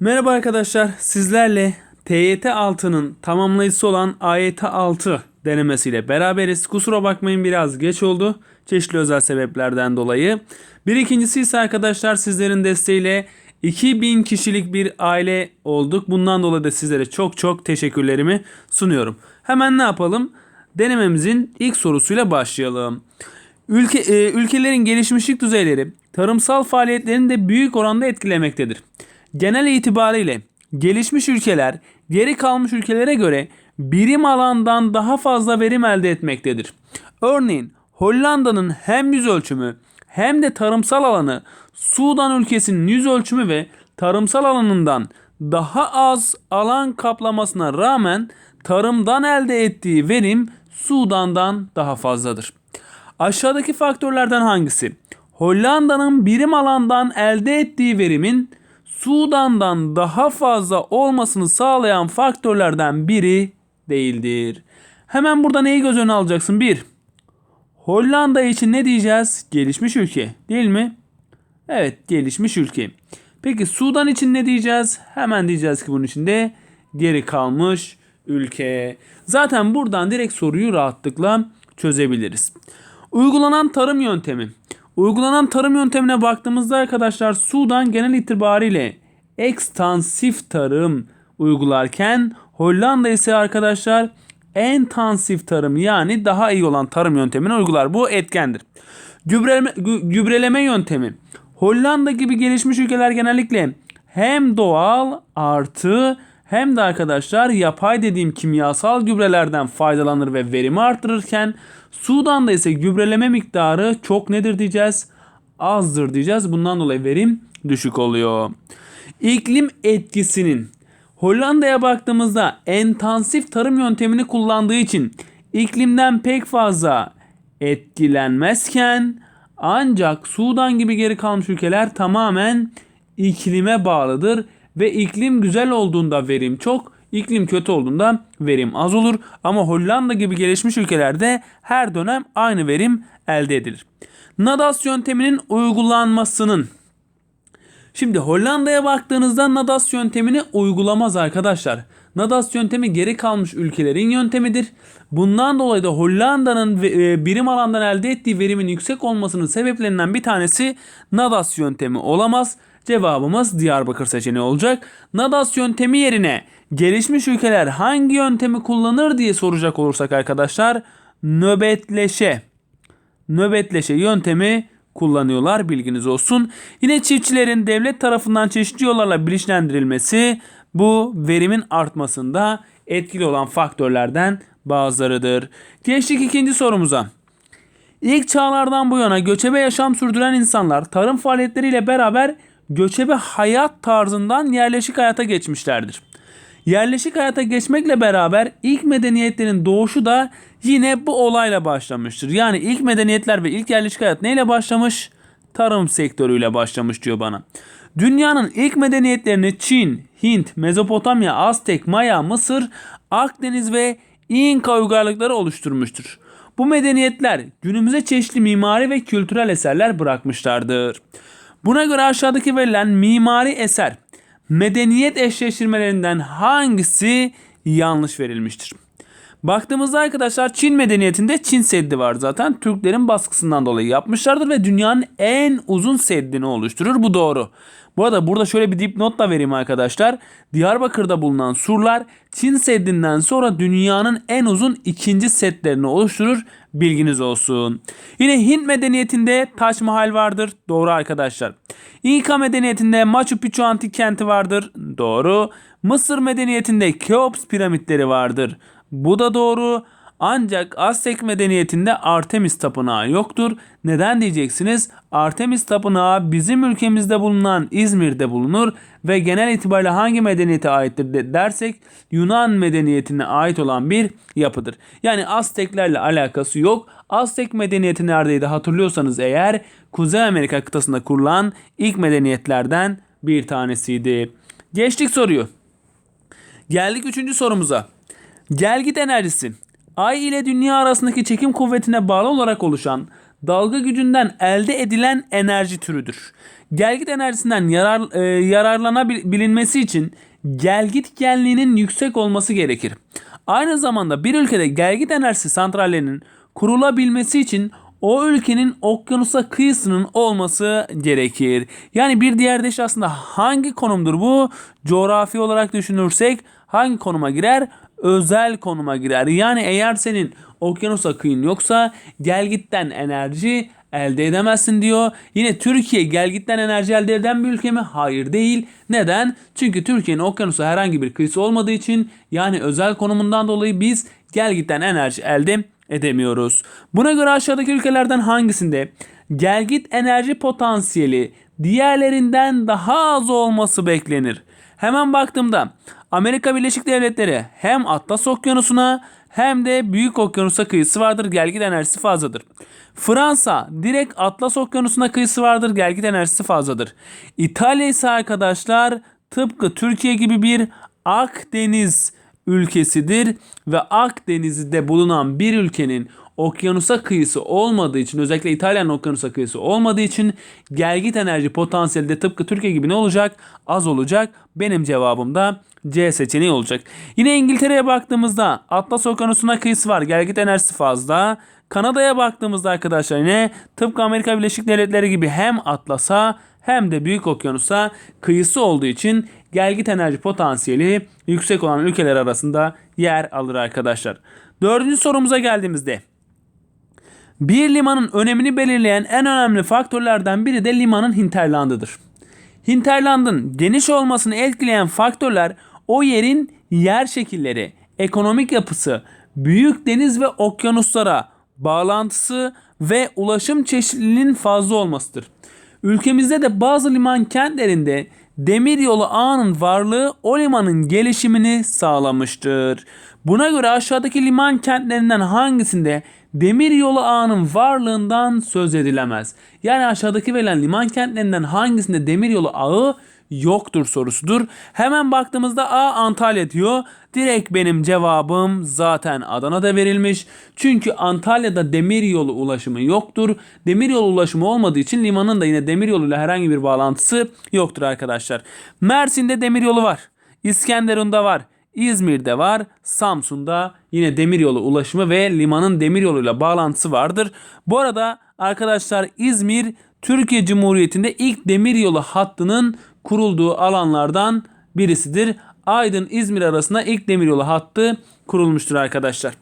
Merhaba arkadaşlar. Sizlerle TYT 6'nın tamamlayıcısı olan AYT 6 denemesiyle beraberiz. Kusura bakmayın biraz geç oldu. Çeşitli özel sebeplerden dolayı. Bir ikincisi ise arkadaşlar sizlerin desteğiyle 2000 kişilik bir aile olduk. Bundan dolayı da sizlere çok çok teşekkürlerimi sunuyorum. Hemen ne yapalım? Denememizin ilk sorusuyla başlayalım. Ülke, e, ülkelerin gelişmişlik düzeyleri tarımsal faaliyetlerini de büyük oranda etkilemektedir. Genel itibariyle gelişmiş ülkeler geri kalmış ülkelere göre birim alandan daha fazla verim elde etmektedir. Örneğin Hollanda'nın hem yüz ölçümü hem de tarımsal alanı Sudan ülkesinin yüz ölçümü ve tarımsal alanından daha az alan kaplamasına rağmen tarımdan elde ettiği verim Sudan'dan daha fazladır. Aşağıdaki faktörlerden hangisi? Hollanda'nın birim alandan elde ettiği verimin Sudan'dan daha fazla olmasını sağlayan faktörlerden biri değildir. Hemen burada neyi göz önüne alacaksın? 1. Hollanda için ne diyeceğiz? Gelişmiş ülke değil mi? Evet gelişmiş ülke. Peki Sudan için ne diyeceğiz? Hemen diyeceğiz ki bunun içinde geri kalmış ülke. Zaten buradan direkt soruyu rahatlıkla çözebiliriz. Uygulanan tarım yöntemi. Uygulanan tarım yöntemine baktığımızda arkadaşlar Sudan genel itibariyle ekstansif tarım uygularken Hollanda ise arkadaşlar entansif tarım yani daha iyi olan tarım yöntemini uygular. Bu etkendir. Gübreleme, gü- gübreleme yöntemi. Hollanda gibi gelişmiş ülkeler genellikle hem doğal artı hem de arkadaşlar yapay dediğim kimyasal gübrelerden faydalanır ve verimi artırırken Sudan'da ise gübreleme miktarı çok nedir diyeceğiz? Azdır diyeceğiz. Bundan dolayı verim düşük oluyor. İklim etkisinin Hollanda'ya baktığımızda entansif tarım yöntemini kullandığı için iklimden pek fazla etkilenmezken ancak Sudan gibi geri kalmış ülkeler tamamen iklime bağlıdır ve iklim güzel olduğunda verim çok, iklim kötü olduğunda verim az olur ama Hollanda gibi gelişmiş ülkelerde her dönem aynı verim elde edilir. Nadas yönteminin uygulanmasının Şimdi Hollanda'ya baktığınızda Nadas yöntemini uygulamaz arkadaşlar. Nadas yöntemi geri kalmış ülkelerin yöntemidir. Bundan dolayı da Hollanda'nın e, birim alandan elde ettiği verimin yüksek olmasının sebeplerinden bir tanesi Nadas yöntemi olamaz. Cevabımız Diyarbakır seçeneği olacak. Nadas yöntemi yerine gelişmiş ülkeler hangi yöntemi kullanır diye soracak olursak arkadaşlar nöbetleşe nöbetleşe yöntemi kullanıyorlar bilginiz olsun. Yine çiftçilerin devlet tarafından çeşitli yollarla bilinçlendirilmesi bu verimin artmasında etkili olan faktörlerden bazılarıdır. Geçtik ikinci sorumuza. İlk çağlardan bu yana göçebe yaşam sürdüren insanlar tarım faaliyetleriyle beraber göçebe hayat tarzından yerleşik hayata geçmişlerdir. Yerleşik hayata geçmekle beraber ilk medeniyetlerin doğuşu da yine bu olayla başlamıştır. Yani ilk medeniyetler ve ilk yerleşik hayat neyle başlamış? Tarım sektörüyle başlamış diyor bana. Dünyanın ilk medeniyetlerini Çin, Hint, Mezopotamya, Aztek, Maya, Mısır, Akdeniz ve İnka uygarlıkları oluşturmuştur. Bu medeniyetler günümüze çeşitli mimari ve kültürel eserler bırakmışlardır. Buna göre aşağıdaki verilen mimari eser medeniyet eşleştirmelerinden hangisi yanlış verilmiştir? Baktığımızda arkadaşlar Çin medeniyetinde Çin Seddi var zaten. Türklerin baskısından dolayı yapmışlardır ve dünyanın en uzun seddini oluşturur. Bu doğru. Bu arada burada şöyle bir dipnot da vereyim arkadaşlar. Diyarbakır'da bulunan surlar Çin Seddi'nden sonra dünyanın en uzun ikinci setlerini oluşturur. Bilginiz olsun. Yine Hint medeniyetinde Taç Mahal vardır. Doğru arkadaşlar. İnka medeniyetinde Machu Picchu antik kenti vardır. Doğru. Mısır medeniyetinde Keops piramitleri vardır. Bu da doğru. Ancak Aztek medeniyetinde Artemis tapınağı yoktur. Neden diyeceksiniz? Artemis tapınağı bizim ülkemizde bulunan İzmir'de bulunur ve genel itibariyle hangi medeniyete aittir de- dersek Yunan medeniyetine ait olan bir yapıdır. Yani Azteklerle alakası yok. Aztek medeniyeti neredeydi hatırlıyorsanız eğer Kuzey Amerika kıtasında kurulan ilk medeniyetlerden bir tanesiydi. Geçtik soruyu. Geldik üçüncü sorumuza. Gelgit enerjisi. Ay ile dünya arasındaki çekim kuvvetine bağlı olarak oluşan dalga gücünden elde edilen enerji türüdür. Gelgit enerjisinden yarar, e, yararlanabilinmesi için gelgit genliğinin yüksek olması gerekir. Aynı zamanda bir ülkede gelgit enerjisi santrallerinin kurulabilmesi için o ülkenin okyanusa kıyısının olması gerekir. Yani bir diğer deş aslında hangi konumdur bu? Coğrafi olarak düşünürsek hangi konuma girer? Özel konuma girer. Yani eğer senin okyanusa kıyın yoksa gelgitten enerji elde edemezsin diyor. Yine Türkiye gelgitten enerji elde eden bir ülke mi? Hayır değil. Neden? Çünkü Türkiye'nin okyanusa herhangi bir kıyısı olmadığı için yani özel konumundan dolayı biz gelgitten enerji elde edemiyoruz. Buna göre aşağıdaki ülkelerden hangisinde gelgit enerji potansiyeli diğerlerinden daha az olması beklenir? Hemen baktığımda Amerika Birleşik Devletleri hem Atlas Okyanusu'na hem de Büyük Okyanus'a kıyısı vardır. Gelgit enerjisi fazladır. Fransa direkt Atlas Okyanusu'na kıyısı vardır. Gelgit enerjisi fazladır. İtalya ise arkadaşlar tıpkı Türkiye gibi bir Akdeniz ülkesidir ve Akdeniz'de bulunan bir ülkenin okyanusa kıyısı olmadığı için özellikle İtalya'nın okyanusa kıyısı olmadığı için gelgit enerji potansiyeli de tıpkı Türkiye gibi ne olacak? Az olacak. Benim cevabım da C seçeneği olacak. Yine İngiltere'ye baktığımızda Atlas Okyanusu'na kıyısı var. Gelgit enerjisi fazla. Kanada'ya baktığımızda arkadaşlar yine tıpkı Amerika Birleşik Devletleri gibi hem Atlas'a hem de Büyük Okyanus'a kıyısı olduğu için gelgit enerji potansiyeli yüksek olan ülkeler arasında yer alır arkadaşlar. Dördüncü sorumuza geldiğimizde bir limanın önemini belirleyen en önemli faktörlerden biri de limanın hinterlandıdır. Hinterlandın geniş olmasını etkileyen faktörler o yerin yer şekilleri, ekonomik yapısı, büyük deniz ve okyanuslara bağlantısı ve ulaşım çeşitliliğinin fazla olmasıdır. Ülkemizde de bazı liman kentlerinde demiryolu ağının varlığı o limanın gelişimini sağlamıştır. Buna göre aşağıdaki liman kentlerinden hangisinde demiryolu ağının varlığından söz edilemez? Yani aşağıdaki verilen liman kentlerinden hangisinde demiryolu ağı yoktur sorusudur. Hemen baktığımızda A Antalya diyor. Direkt benim cevabım zaten Adana'da verilmiş. Çünkü Antalya'da demiryolu ulaşımı yoktur. Demiryolu ulaşımı olmadığı için limanın da yine demiryoluyla herhangi bir bağlantısı yoktur arkadaşlar. Mersin'de demiryolu var. İskenderun'da var. İzmir'de var, Samsun'da yine demiryolu ulaşımı ve limanın demiryoluyla bağlantısı vardır. Bu arada arkadaşlar İzmir Türkiye Cumhuriyeti'nde ilk demiryolu hattının kurulduğu alanlardan birisidir. Aydın İzmir arasında ilk demiryolu hattı kurulmuştur arkadaşlar.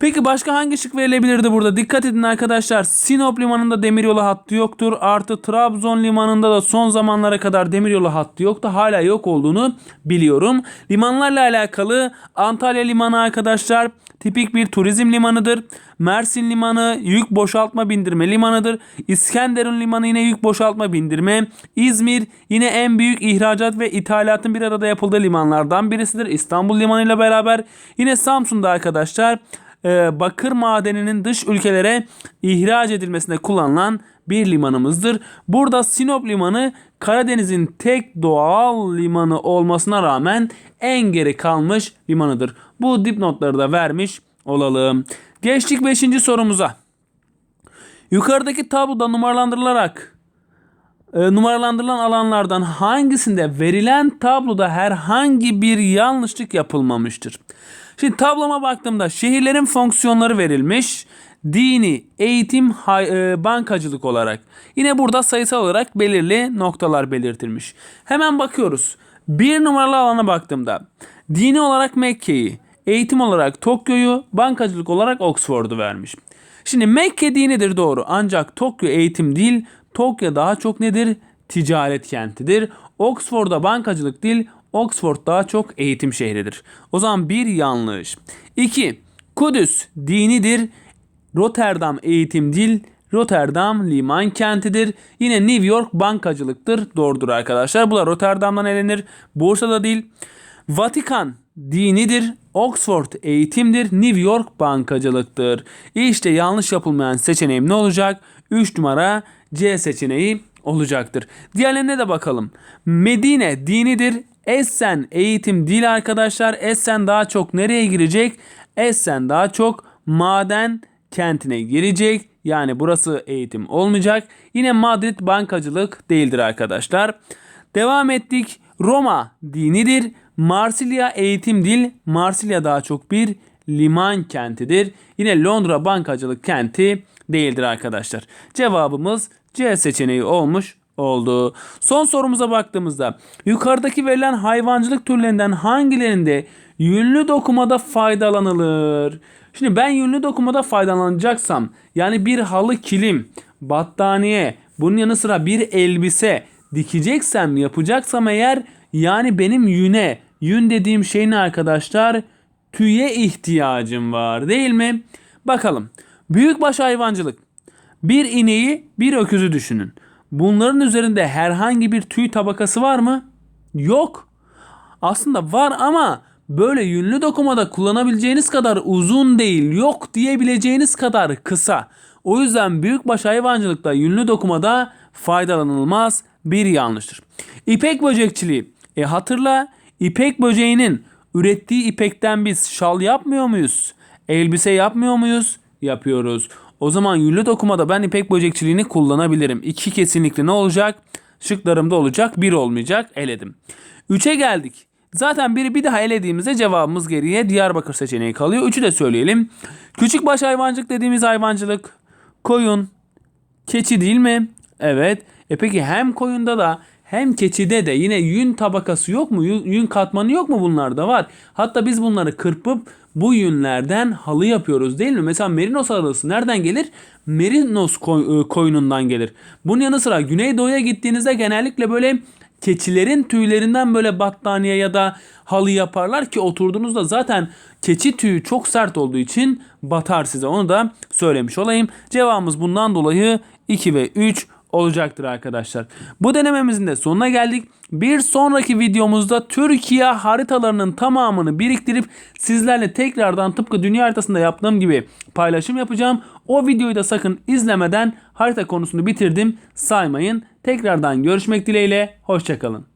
Peki başka hangi şık verilebilirdi burada? Dikkat edin arkadaşlar. Sinop limanında demiryolu hattı yoktur. Artı Trabzon limanında da son zamanlara kadar demiryolu hattı yoktu. Hala yok olduğunu biliyorum. Limanlarla alakalı Antalya limanı arkadaşlar tipik bir turizm limanıdır. Mersin limanı yük boşaltma bindirme limanıdır. İskenderun limanı yine yük boşaltma bindirme. İzmir yine en büyük ihracat ve ithalatın bir arada yapıldığı limanlardan birisidir. İstanbul limanı ile beraber yine Samsun'da arkadaşlar e, bakır madeninin dış ülkelere ihraç edilmesinde kullanılan bir limanımızdır. Burada Sinop Limanı Karadeniz'in tek doğal limanı olmasına rağmen en geri kalmış limanıdır. Bu dipnotları da vermiş olalım. Geçtik 5. sorumuza. Yukarıdaki tabloda numaralandırılarak e, numaralandırılan alanlardan hangisinde verilen tabloda herhangi bir yanlışlık yapılmamıştır? Şimdi tabloma baktığımda şehirlerin fonksiyonları verilmiş. Dini, eğitim, e, bankacılık olarak. Yine burada sayısal olarak belirli noktalar belirtilmiş. Hemen bakıyoruz. Bir numaralı alana baktığımda dini olarak Mekke'yi, eğitim olarak Tokyo'yu, bankacılık olarak Oxford'u vermiş. Şimdi Mekke dinidir doğru ancak Tokyo eğitim değil, Tokyo daha çok nedir? Ticaret kentidir. Oxford'da bankacılık değil, Oxford daha çok eğitim şehridir. O zaman bir yanlış. 2. Kudüs dinidir. Rotterdam eğitim dil. Rotterdam liman kentidir. Yine New York bankacılıktır. Doğrudur arkadaşlar. Bu da Rotterdam'dan elenir. Bursa'da değil. Vatikan dinidir. Oxford eğitimdir. New York bankacılıktır. İşte yanlış yapılmayan seçeneğim ne olacak? 3 numara C seçeneği olacaktır. Diğerlerine de bakalım. Medine dinidir. Essen eğitim değil arkadaşlar. Essen daha çok nereye girecek? Essen daha çok maden kentine girecek. Yani burası eğitim olmayacak. Yine Madrid bankacılık değildir arkadaşlar. Devam ettik. Roma dinidir. Marsilya eğitim değil. Marsilya daha çok bir liman kentidir. Yine Londra bankacılık kenti değildir arkadaşlar. Cevabımız C seçeneği olmuş oldu. Son sorumuza baktığımızda yukarıdaki verilen hayvancılık türlerinden hangilerinde yünlü dokumada faydalanılır? Şimdi ben yünlü dokumada faydalanacaksam yani bir halı kilim, battaniye, bunun yanı sıra bir elbise dikeceksem yapacaksam eğer yani benim yüne, yün dediğim şey ne arkadaşlar? Tüye ihtiyacım var değil mi? Bakalım. Büyükbaş hayvancılık. Bir ineği, bir öküzü düşünün. Bunların üzerinde herhangi bir tüy tabakası var mı? Yok. Aslında var ama böyle yünlü dokumada kullanabileceğiniz kadar uzun değil, yok diyebileceğiniz kadar kısa. O yüzden büyükbaş hayvancılıkta yünlü dokumada faydalanılmaz bir yanlıştır. İpek böcekçiliği. E hatırla ipek böceğinin ürettiği ipekten biz şal yapmıyor muyuz? Elbise yapmıyor muyuz? Yapıyoruz. O zaman yünlü dokumada ben ipek böcekçiliğini kullanabilirim. İki kesinlikle ne olacak? Şıklarımda olacak. Bir olmayacak. Eledim. Üçe geldik. Zaten biri bir daha elediğimizde cevabımız geriye Diyarbakır seçeneği kalıyor. Üçü de söyleyelim. Küçükbaş hayvancılık dediğimiz hayvancılık koyun, keçi değil mi? Evet. E peki hem koyunda da hem keçide de yine yün tabakası yok mu? Yün, yün katmanı yok mu bunlarda var. Hatta biz bunları kırpıp bu yünlerden halı yapıyoruz değil mi? Mesela merinos halısı nereden gelir? Merinos e, koyunundan gelir. Bunun yanı sıra Güneydoğu'ya gittiğinizde genellikle böyle keçilerin tüylerinden böyle battaniye ya da halı yaparlar ki oturduğunuzda zaten keçi tüyü çok sert olduğu için batar size. Onu da söylemiş olayım. Cevabımız bundan dolayı 2 ve 3 olacaktır arkadaşlar. Bu denememizin de sonuna geldik. Bir sonraki videomuzda Türkiye haritalarının tamamını biriktirip sizlerle tekrardan tıpkı dünya haritasında yaptığım gibi paylaşım yapacağım. O videoyu da sakın izlemeden harita konusunu bitirdim saymayın. Tekrardan görüşmek dileğiyle. Hoşçakalın.